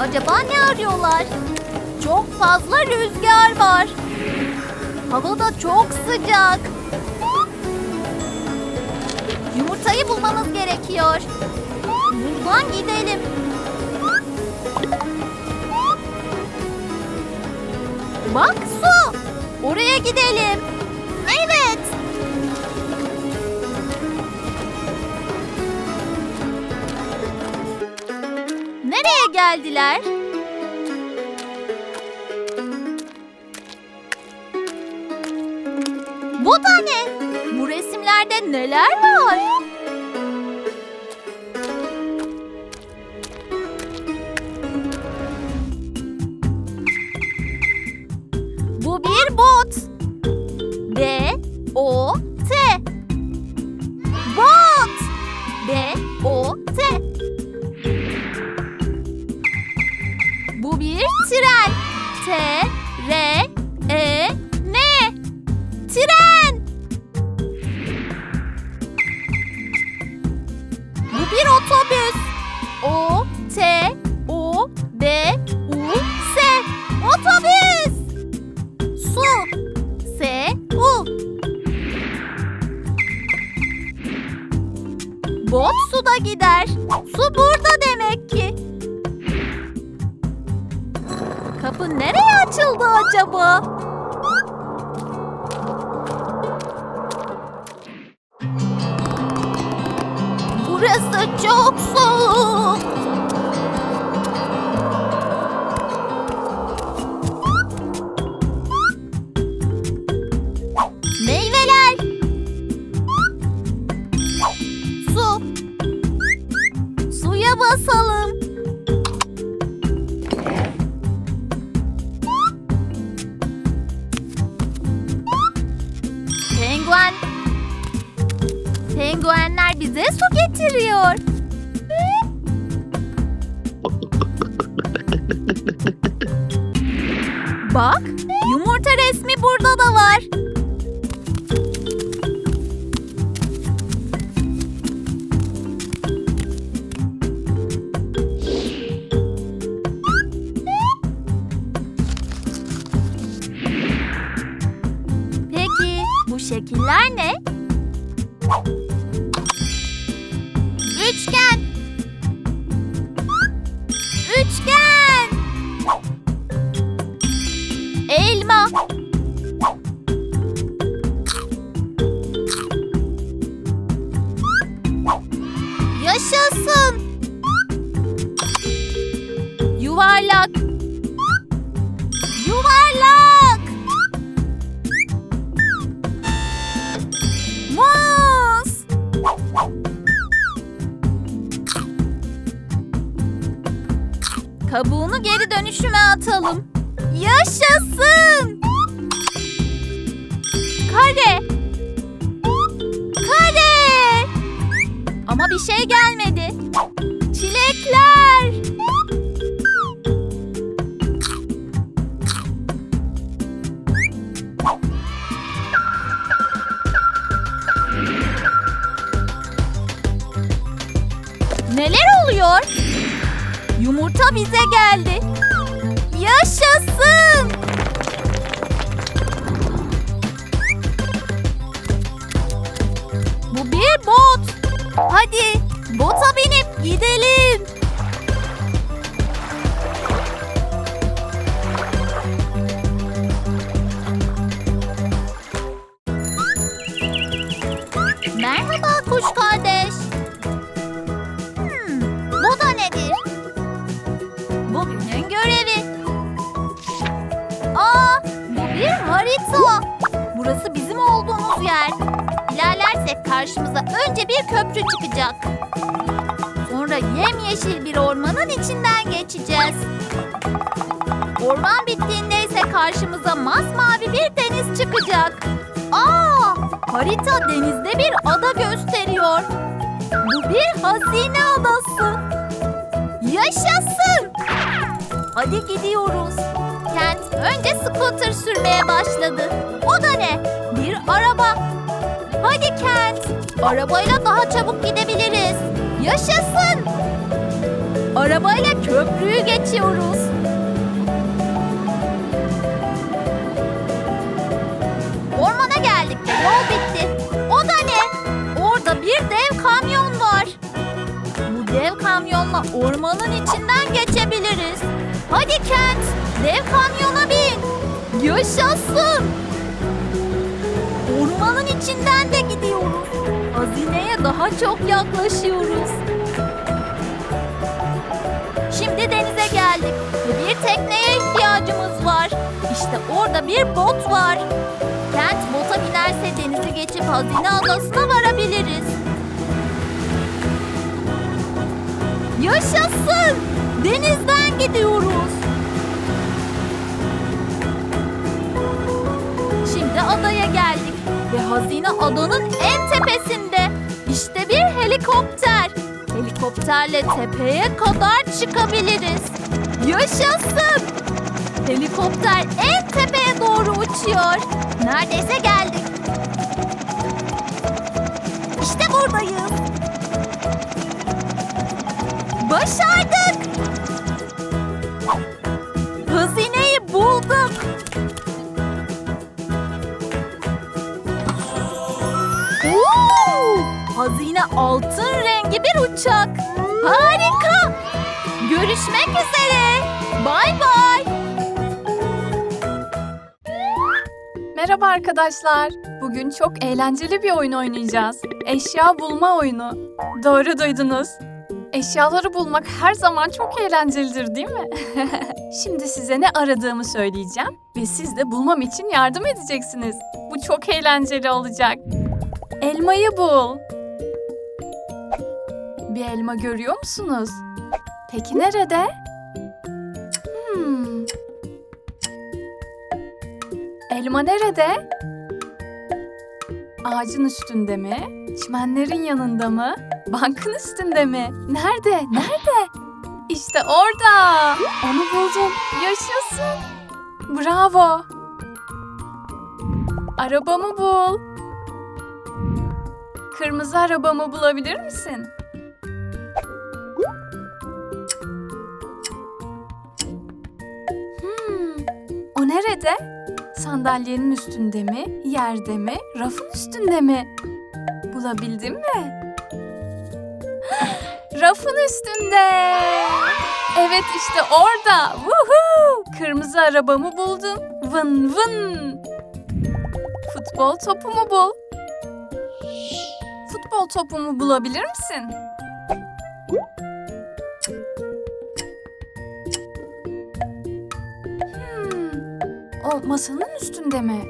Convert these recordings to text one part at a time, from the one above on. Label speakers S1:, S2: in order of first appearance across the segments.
S1: Acaba ne arıyorlar? Çok fazla rüzgar var. Hava da çok sıcak. Yumurtayı bulmamız gerekiyor. Buradan gidelim. Bak su. Oraya gidelim. Geldiler? Bu da ne? Bu resimlerde neler var? Çok soğuk. Meyveler. Su. Suya basalım. Bize su getiriyor. Bak, yumurta resmi burada da var. Peki bu şekiller ne? Atalım. Yaşasın. Kare. Kare. Ama bir şey gelmedi. Çilekler. Neler oluyor? Yumurta bize geldi. Yaşasın! Bu bir bot. Hadi bota binip gidelim. Harita. Burası bizim olduğumuz yer. İlerlersek karşımıza önce bir köprü çıkacak. Sonra yemyeşil bir ormanın içinden geçeceğiz. Orman bittiğinde ise karşımıza masmavi bir deniz çıkacak. Aa, harita denizde bir ada gösteriyor. Bu bir hazine adası. Yaşasın! Hadi gidiyoruz. Kent önce scooter sürmeye başladı. O da ne? Bir araba. Hadi Kent. Arabayla daha çabuk gidebiliriz. Yaşasın! Arabayla köprüyü geçiyoruz. Ormana geldik ve yol bitti. O da ne? Orada bir dev kamyon var. Bu dev kamyonla ormanın içinden geçebiliriz. Hadi Kent, dev kamyona bin. Yaşasın. Ormanın içinden de gidiyoruz. Hazineye daha çok yaklaşıyoruz. Şimdi denize geldik ve bir tekneye ihtiyacımız var. İşte orada bir bot var. Kent bota binerse denizi geçip hazine adasına varabiliriz. Yaşasın! Denizden gidiyoruz. Adaya geldik ve hazine adanın en tepesinde. İşte bir helikopter. Helikopterle tepeye kadar çıkabiliriz. Yaşasın! Helikopter en tepeye doğru uçuyor. Neredeyse geldik. İşte buradayız. Başardık. Görüşmek üzere. Bay bay.
S2: Merhaba arkadaşlar. Bugün çok eğlenceli bir oyun oynayacağız. Eşya bulma oyunu. Doğru duydunuz. Eşyaları bulmak her zaman çok eğlencelidir değil mi? Şimdi size ne aradığımı söyleyeceğim ve siz de bulmam için yardım edeceksiniz. Bu çok eğlenceli olacak. Elmayı bul. Bir elma görüyor musunuz? Peki nerede? Hmm. Elma nerede? Ağacın üstünde mi? Çimenlerin yanında mı? Bankın üstünde mi? Nerede? Nerede? İşte orada. Onu buldum. Yaşasın. Bravo. Arabamı bul. Kırmızı arabamı bulabilir misin? Nerede? Sandalyenin üstünde mi, yerde mi, rafın üstünde mi? Bulabildin mi? Rafın üstünde. Evet işte orada. Woohoo! Kırmızı arabamı buldum. Vın vın. Futbol topumu bul. Futbol topumu bulabilir misin? O masanın üstünde mi?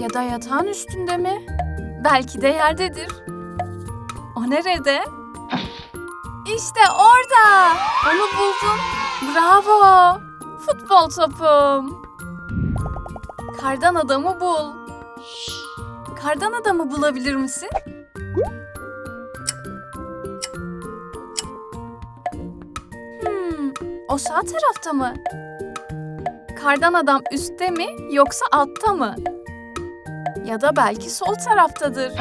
S2: Ya da yatağın üstünde mi? Belki de yerdedir. O nerede? İşte orada. Onu buldum. Bravo. Futbol topum. Kardan adamı bul. Kardan adamı bulabilir misin? Hmm, o sağ tarafta mı? Kardan adam üstte mi yoksa altta mı? Ya da belki sol taraftadır.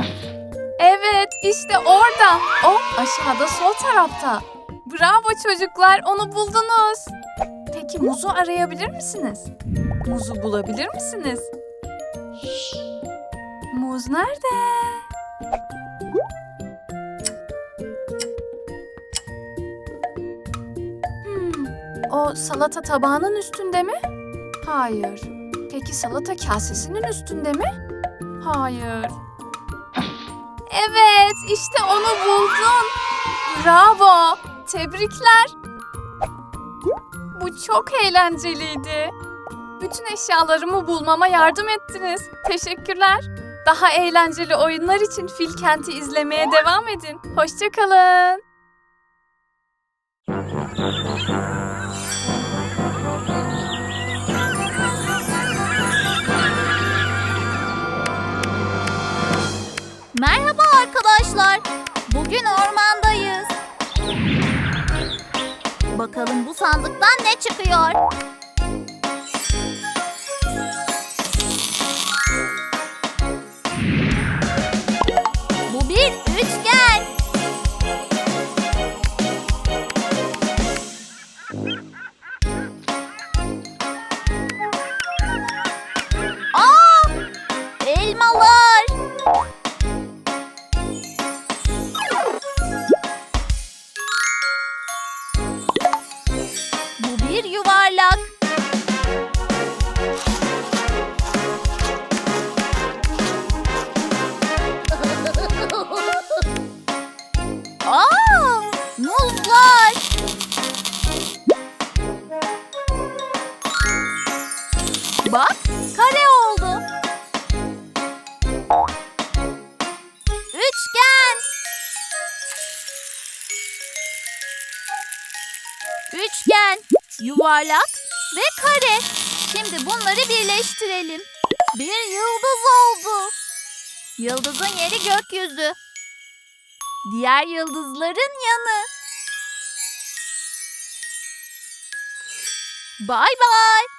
S2: Evet, işte orada. O aşağıda sol tarafta. Bravo çocuklar, onu buldunuz. Peki muzu arayabilir misiniz? Muzu bulabilir misiniz? Muz nerede? Hmm, o salata tabağının üstünde mi? Hayır. Peki salata kasesinin üstünde mi? Hayır. Evet, işte onu buldun. Bravo. Tebrikler. Bu çok eğlenceliydi. Bütün eşyalarımı bulmama yardım ettiniz. Teşekkürler. Daha eğlenceli oyunlar için Fil Kent'i izlemeye devam edin. Hoşçakalın.
S1: Arkadaşlar. Bugün ormandayız. Bakalım bu sandıktan ne çıkıyor? Bak kare oldu. Üçgen. Üçgen, yuvarlak ve kare. Şimdi bunları birleştirelim. Bir yıldız oldu. Yıldızın yeri gökyüzü. Diğer yıldızların yanı. Bay bay.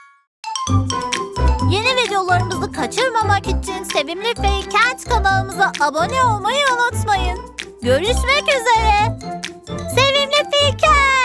S1: Yeni videolarımızı kaçırmamak için Sevimli Faykent kanalımıza abone olmayı unutmayın. Görüşmek üzere. Sevimli Faykent.